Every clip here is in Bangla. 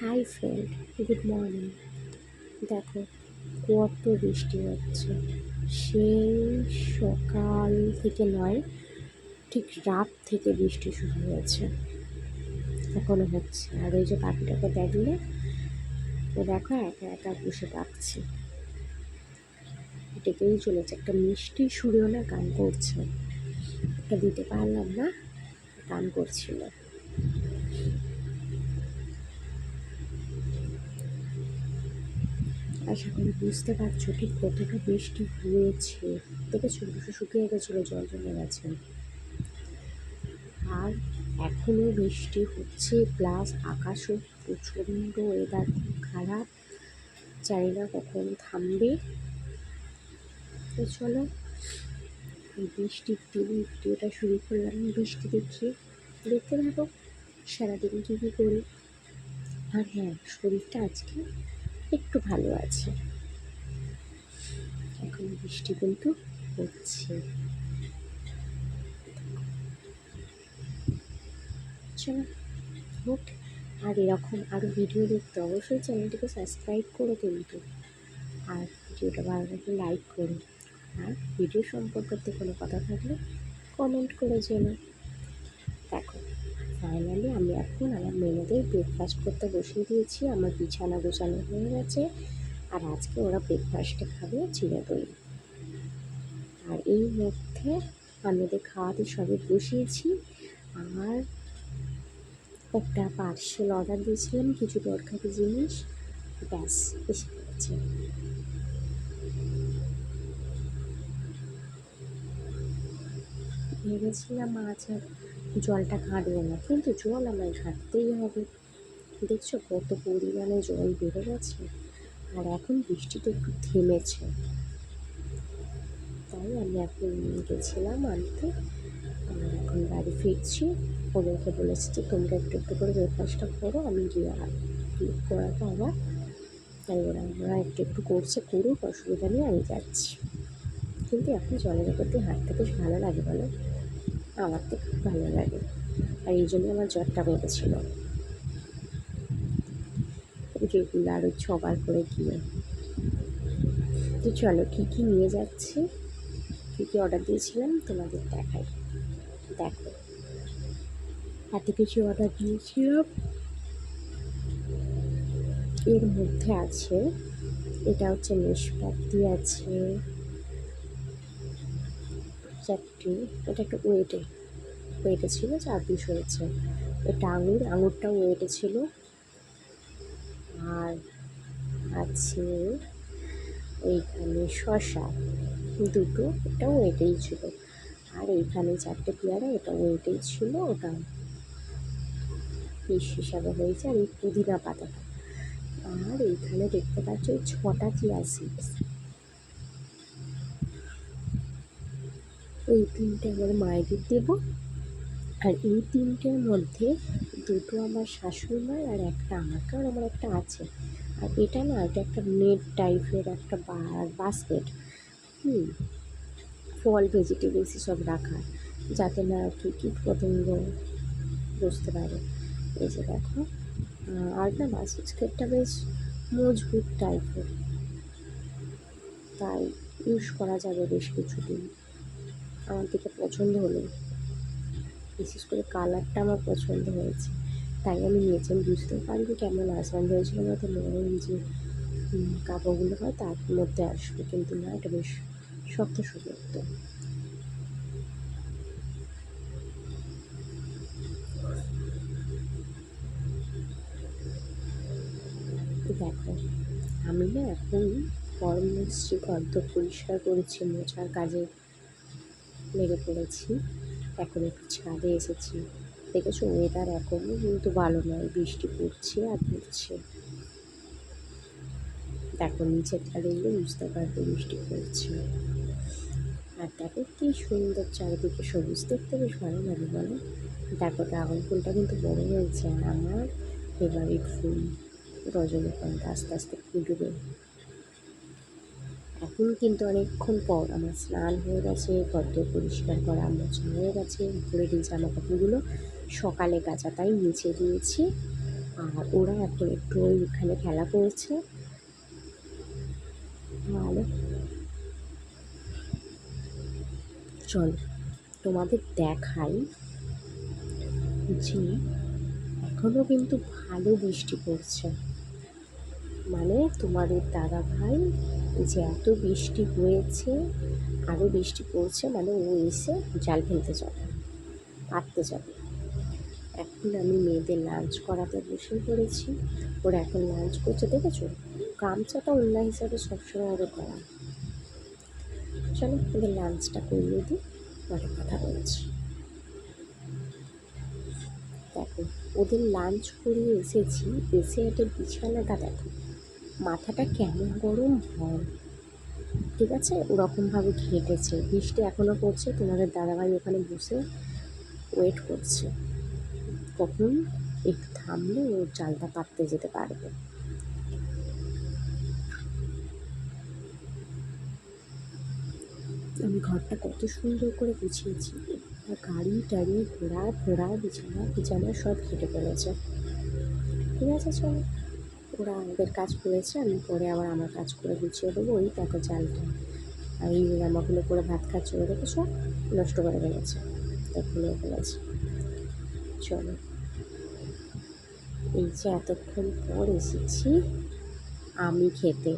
Hi friend, good morning. দেখো, কত বৃষ্টি হচ্ছে। সেই সকাল থেকে নয়, ঠিক রাত থেকে বৃষ্টি শুরু হয়েছে। এখনও হচ্ছে। আর ওই যে পাখিটাকে দেখলে, ও দেখো একা একা বসে ডাকছে ডেকেই চলেছে। একটা মিষ্টি সুরেও না গান করছে। এটা দিতে পারলাম না, গান করছিল। আশা করি বুঝতে পারছ ঠিক কতটা বৃষ্টি হয়েছে। দেখেছ? দুশো শুকিয়ে গেছিল, জল জমে গেছে। আর এখনও বৃষ্টি হচ্ছে, প্লাস আকাশও প্রচণ্ড ওয়েদার খুব খারাপ। জানি না কখন থামবে। তো চলো বৃষ্টির দিন ভিডিওটা শুরু করলাম। বৃষ্টি দেখিয়ে দেখতে থাকো, সারাদিন কী কী করি। আর হ্যাঁ শরীরটা আজকে একটু ভালো আছে। এখন বৃষ্টি কিন্তু হচ্ছে। চলো, হোক, আর এরকম আরও ভিডিও দেখতে অবশ্যই চ্যানেলটিকে সাবস্ক্রাইব করো কিন্তু আর ভিডিওটা ভালো লাগলে লাইক করো আর ভিডিও সম্পর্কে কোনো কথা থাকলে কমেন্ট করে জেনো দেখো ফাইনালি আমি এখন আমার মেয়েদের ব্রেকফাস্ট করতে বসিয়ে দিয়েছি। আমার বিছানা গোছানো হয়ে গেছে। আর আজকে ওরা ব্রেকফাস্টে খাবে চিড়ে দই। আর এই মধ্যে আমি ওদের খাওয়াতে সবে বসিয়েছি। আর একটা পার্সেল অর্ডার দিয়েছিলাম, কিছু দরকারি জিনিস। ব্যাস, এসে গেছে ভেবেছিলাম আজ আর জলটা ঘাঁটবো না। কিন্তু জল আমায় ঘাঁটতেই হবে। দেখছ কত পরিমাণে জল বেড়ে গেছে। আর এখন বৃষ্টিটা একটু থেমেছে। তাই আমি এখন গেছিলাম আনতে। আর এখন বাড়ি ফিরছি। ওদেরকে বলেছি যে তোমরা একটু একটু করে ব্রেকফাস্টটা করো, আমি গিয়ে করাটা আবার তাই ওরা ওরা একটু একটু করছে, করুক, অসুবিধা নেই, আমি যাচ্ছি। কিন্তু এখন জলের উপর দিয়ে হাঁটতে বেশ ভালো লাগে বলো। আমার তো খুব ভালো লাগে। আর এই জন্য আমার জ্বরটা বেঁধেছিল। রেগুলার ওই ছবার করে গিয়ে। তো চলো, কী কী নিয়ে যাচ্ছি? কী কী অর্ডার দিয়েছিলাম? তোমাদের দেখাই। দেখো। এত কিছু অর্ডার দিয়েছিলাম। এর মধ্যে আছে, এটা হচ্ছে নেশপাতি আছে। চারটি, এটা একটা ওয়েটে ওয়েটে ছিল, চার পিস হয়েছে। এটা আঙুর, আঙুরটাও ওয়েটে ছিল। আর আছে এইখানে শশা দুটো এটা ওয়েটেই ছিল। আর এইখানে চারটে পেয়ারা, এটা ওয়েটেই ছিল, ওটা পিস হিসাবে হয়েছে। আর এই পুদিনা পাতাটা আর এইখানে দেখতে পাচ্ছ ওই ছটা চিয়া সিডস এই তিনটে আমার মায়েদের দেব। আর এই তিনটের মধ্যে দুটো আমার শাশুড়ি মায়ের আর একটা আমার কারণ আমার একটা আছে। আর এটা না, এটা একটা নেট টাইপের একটা বাস্কেট। হুম, ফল, ভেজিটেবলস সব রাখা, যাতে না আর কি কীট পতঙ্গ বসতে পারে। এই যে দেখো আর না বাস্কেটটা বেশ মজবুত টাইপের। তাই ইউজ করা যাবে বেশ কিছুদিন। আমার দিকে পছন্দ হলো বিশেষ করে কালারটা আমার পছন্দ হয়েছে। তাই আমি নিয়েছি, আমি বুঝতেও পারিনি কেমন আসবে হয়েছিল হয়তো নরম যে কাপড়গুলো হয় তার মধ্যে আসবে, কিন্তু না, এটা বেশ শক্ত শক্ত দেখো, আমি না এখন গরম ঘর পরিষ্কার করেছি, মোছার কাজে লেগে পড়েছি। এখন একটু ছাদে এসেছি। দেখেছ ওয়েদার এখনও কিন্তু ভালো নয়। বৃষ্টি পড়ছে আর পড়ছে। দেখো, নিচের দাঁড়িয়ে বুঝতে পারবে বৃষ্টি পড়ছে। আর দেখো কি সুন্দর চারিদিকে সবুজ। দেখতে বেশ ভালো লাগে, বলো। দেখো ড্রাগন ফুলটা কিন্তু বড় হয়েছে। আমার ফেভারিট ফুল রজনীগন্ধা। আস্তে আস্তে ফুটবে। এখন কিন্তু অনেকক্ষণ পর আমার স্নান হয়ে গেছে গদ্য পরিষ্কার করা, মোছা হয়ে গেছে উপরের এই জামা কাপড়গুলো সকালে তাই নিচে দিয়েছি। আর ওরা এখন একটু ওইখানে খেলা করছে। ভালো চল, তোমাদের দেখাই যে এখনও কিন্তু ভালো বৃষ্টি পড়ছে। মানে তোমাদের দাদা ভাই যে এত বৃষ্টি হয়েছে আরও বৃষ্টি পড়ছে মানে ও এসে জাল ফেলতে যাবে পাততে যাবে। এখন আমি মেয়েদের লাঞ্চ করাতে বসে পড়েছি। ওরা এখন লাঞ্চ করছে, দেখেছ? গামছাটা অন্য হিসাবে সবসময় ওদের করা চলো, ওদের লাঞ্চটা করিয়ে দিই, পরে কথা বলছি। দেখো, ওদের লাঞ্চ করিয়ে এসেছি, এসে একটা বিছানাটা দেখো। মাথাটা কেমন গরম হয়? ঠিক আছে? ওরকমভাবে ঘেঁটেছে। বৃষ্টি এখনও পড়ছে, তোমাদের দাদাভাই ওখানে বসে ওয়েট করছে। কখন? একটু থামলে ওর জালটা পাততে যেতে পারবে। আমি ঘরটা কত সুন্দর করে গুছিয়েছি। গাড়ি টাড়ি ঘোড়া ফোড়া বিছানা বিছানা সব খেটে ফেলেছে ঠিক আছে, চলো। ওরা ওদের কাজ করেছে, আমি পরে আবার আমার কাজ করে গুছিয়ে দেবো, ওই দেখো চালটা। আর এই জামাগুলো করে ভাত খাচ্ছে ওরা সব নষ্ট করে ফেলেছে। তা ফেলেছে। চলো। এই যে এতক্ষণ পর এসেছি আমি খেতে।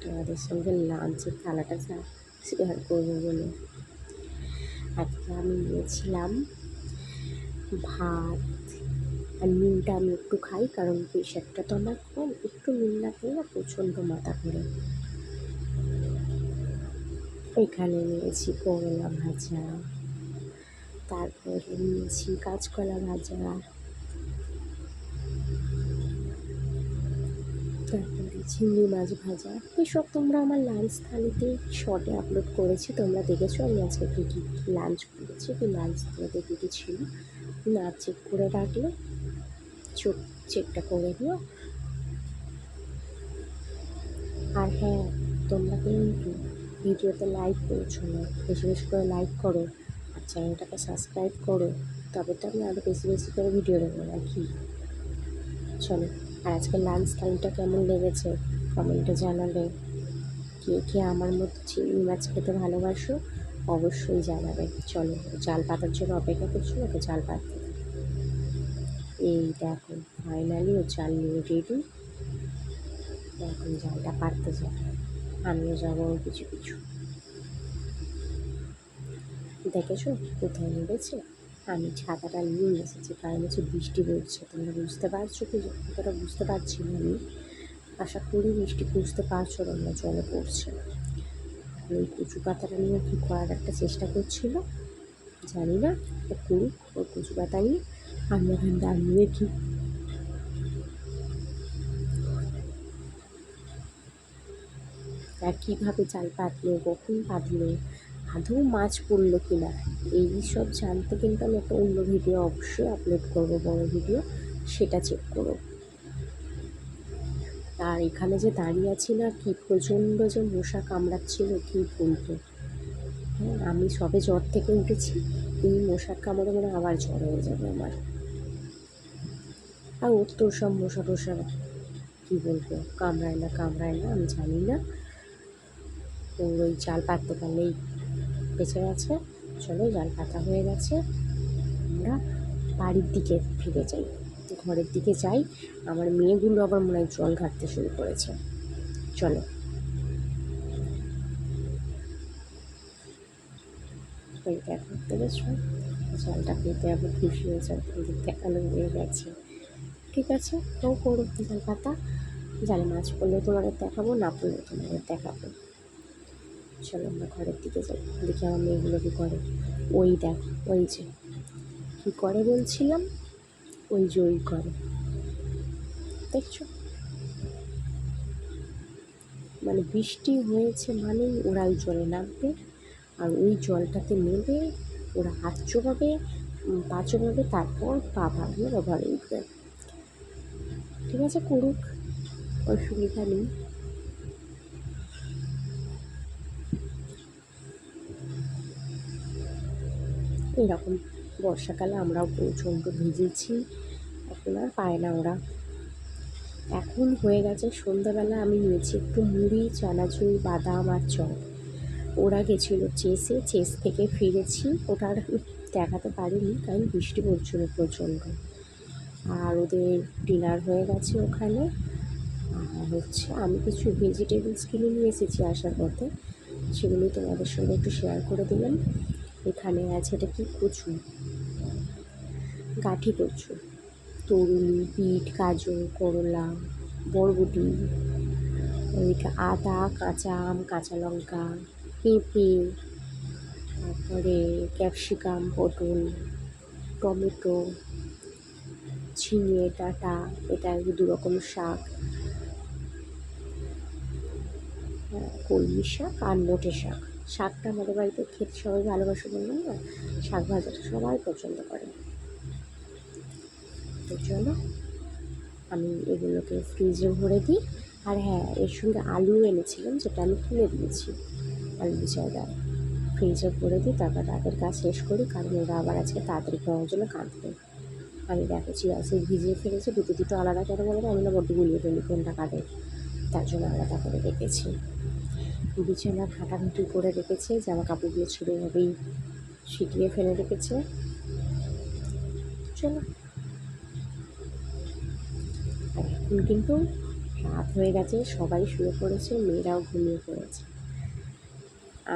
তোমাদের সঙ্গে লাঞ্চের থালাটা শেয়ার করব বলে। আজকে আমি নিয়েছিলাম ভাত আর নুনটা আমি একটু খাই, কারণ প্রেশারটা তো আমার কম, একটু নুন না খেলে না প্রচণ্ড মাথা ঘোরে। এখানে নিয়েছি করলা ভাজা, তারপরে নিয়েছি কাঁচকলা ভাজা। তারপরে চিংড়ি মাছ ভাজা। এসব তোমরা আমার লাঞ্চ থালিতে শর্টে আপলোড করেছি, তোমরা দেখেছ আমি আজকে কী কী লাঞ্চ করেছি, কি লাঞ্চ থালিতে কী কী ছিল, না চেক করে রাখলে। চোখ চেকটা করে দিও আর হ্যাঁ তোমরা কিন্তু ভিডিওতে লাইক করেছ না, বেশি বেশি করে লাইক করো আর চ্যানেলটাকে সাবস্ক্রাইব করো, তবে তো আমি আরও বেশি বেশি করে ভিডিও দেবো, নাকি? চলো, আর আজকে লাঞ্চ টাইমটা কেমন লেগেছে? কমেন্টে জানাবে। কে কে আমার মতো চিংড়ি মাছ খেতে ভালোবাসো? অবশ্যই জানাবে। চলো, জাল পাতার জন্য অপেক্ষা করছ, ওকে জাল পাততে এই দেখো ফাইনালি ও জাল নিয়ে রেডি এখন জালটা পারতে যাবে আমিও যাব কিছু কিছু দেখেছ? কোথায় নেমেছে? আমি ছাতাটা নিয়ে এসেছি, কারণ হচ্ছে বৃষ্টি পড়ছে। তোমরা বুঝতে পারছ কি? কতটা বুঝতে পারছি না আমি। আশা করি বৃষ্টি বুঝতে পারছ, তোমরা জলে পড়ছে। ওই কচু পাতাটা নিয়ে কী করার একটা চেষ্টা করছিল? জানি না, ও করুক ওই কচু পাতা নিয়ে। আমি এখানে দাঁড়িয়ে আর কীভাবে জাল পাতলো কখন পাতলো আদৌ মাছ পড়ল কি না এই সব জানতে কিন্তু আমি একটা অন্য ভিডিও অবশ্যই আপলোড করব, বড় ভিডিও সেটা চেক করো। আর এখানে যে দাঁড়িয়ে আছি না, কি প্রচণ্ড যে মশা কামড়াচ্ছিল, কি হ্যাঁ আমি সবে জ্বর থেকে উঠেছি, এই মশার কামড়ে মানে আবার জ্বর হয়ে যাবে আমার। আর ওর সব মশা টশা কী বলব? কামড়ায় না কামড়ায় না, আমি জানি না। ওর ওই জাল পাততে পারলেই বেঁচে গেছে। চলো, জাল পাতা হয়ে গেছে। আমরা বাড়ির দিকে ফিরে যাই। ঘরের দিকে যাই। আমার মেয়েগুলো আবার মনে হয় জল ঘাটতে শুরু করেছে। চলো। দেখো জলটা পেতে আবার খুশি হয়েছে, দেখতে আলো হয়ে গেছে। ঠিক আছে? তো করো জাল পাতা। জালে মাছ পড়লে তোমাদের দেখাবো, না পড়লে তোমাদের দেখাবো। চলো আমরা ঘরের দিকে যাই। দেখি আমার মেয়েগুলো কী করে। ওই দেখ, ওই যে। কী করে বলছিলাম? ওই যে ওই করে। দেখছ? মানে বৃষ্টি হয়েছে মানেই ওরা ওই জলে নামবে। আর ওই জলটাতে নেবে, ওরা হাত চোবাবে পা চোবাবে, তারপর পা ভাবলে ঘরে উঠবে। ঠিক আছে, করুক। অসুবিধা নেই। এরকম বর্ষাকালে আমরাও প্রচণ্ড ভিজেছি। এখন আর পায় না ওরা। এখন হয়ে গেছে সন্ধ্যাবেলা, আমি নিয়েছি একটু মুড়ি, চানাচুর, বাদাম আর চপ। ওরা গেছিল চেসে, চেস থেকে ফিরেছি। ওটা আর দেখাতে পারিনি, কারণ বৃষ্টি পড়ছিল প্রচণ্ড। আর ওদের ডিনার হয়ে গেছে ওখানে। আর হচ্ছে আমি কিছু ভেজিটেবলস কিনে নিয়ে এসেছি আসার পথে। সেগুলি তোমাদের সঙ্গে একটু শেয়ার করে দিলাম। এখানে আছে এটা কি? কচু। গাঠি কচু। তরুলি বিট, গাজর, করলা, বরবটি ওইটা আদা, কাঁচা আম, কাঁচা লঙ্কা, পেঁপে, তারপরে ক্যাপসিকাম, পটল, টমেটো। ঝিঙে ডাঁটা এটা দু রকম শাক। হ্যাঁ, কলমি শাক আর নোটে শাক। শাকটা আমাদের বাড়িতে খেতে সবাই ভালোবাসে বললাম না? শাক ভাজাটা সবাই পছন্দ করে। তো চলো আমি এগুলোকে ফ্রিজে ভরে দিই। আর হ্যাঁ এর সঙ্গে আলু এনেছিলাম যেটা আমি তুলে দিয়েছি। আলু চাইডা ফ্রিজে ভরে দিই তারপর তাদের কাজ শেষ করি কারণ ওরা আবার আজকে তাড়াতাড়ি খাওয়ার জন্য কাঁদবে। আমি দেখেছি আছে, ভিজিয়ে ফেলেছে, দুটো দুটো আলাদা কেন বলে আমি না বড্ড গুলিয়ে ফেলি কোনটা কাটে তার জন্য আলাদা করে রেখেছি। বিছানা ঘাটাঘুটি করে রেখেছে জামা কাপড়গুলো ছিল এভাবেই শিটিয়ে ফেলে রেখেছে। চলো। এখন কিন্তু রাত হয়ে গেছে, সবাই শুয়ে পড়েছে, মেয়েরাও ঘুমিয়ে পড়েছে।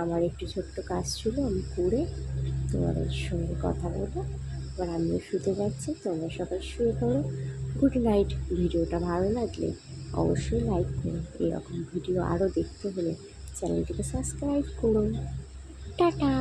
আমার একটু ছোট্ট কাজ ছিল, আমি করে তোমাদের সঙ্গে কথা বলব। এবার আমিও শুতে যাচ্ছি। তোমরা সবাই শুয়ে পড়ো। Good night. ভিডিওটা ভালো লাগলে অবশ্যই লাইক করুন এরকম ভিডিও আরও দেখতে হলে চ্যানেলটিকে সাবস্ক্রাইব করুন টাটা!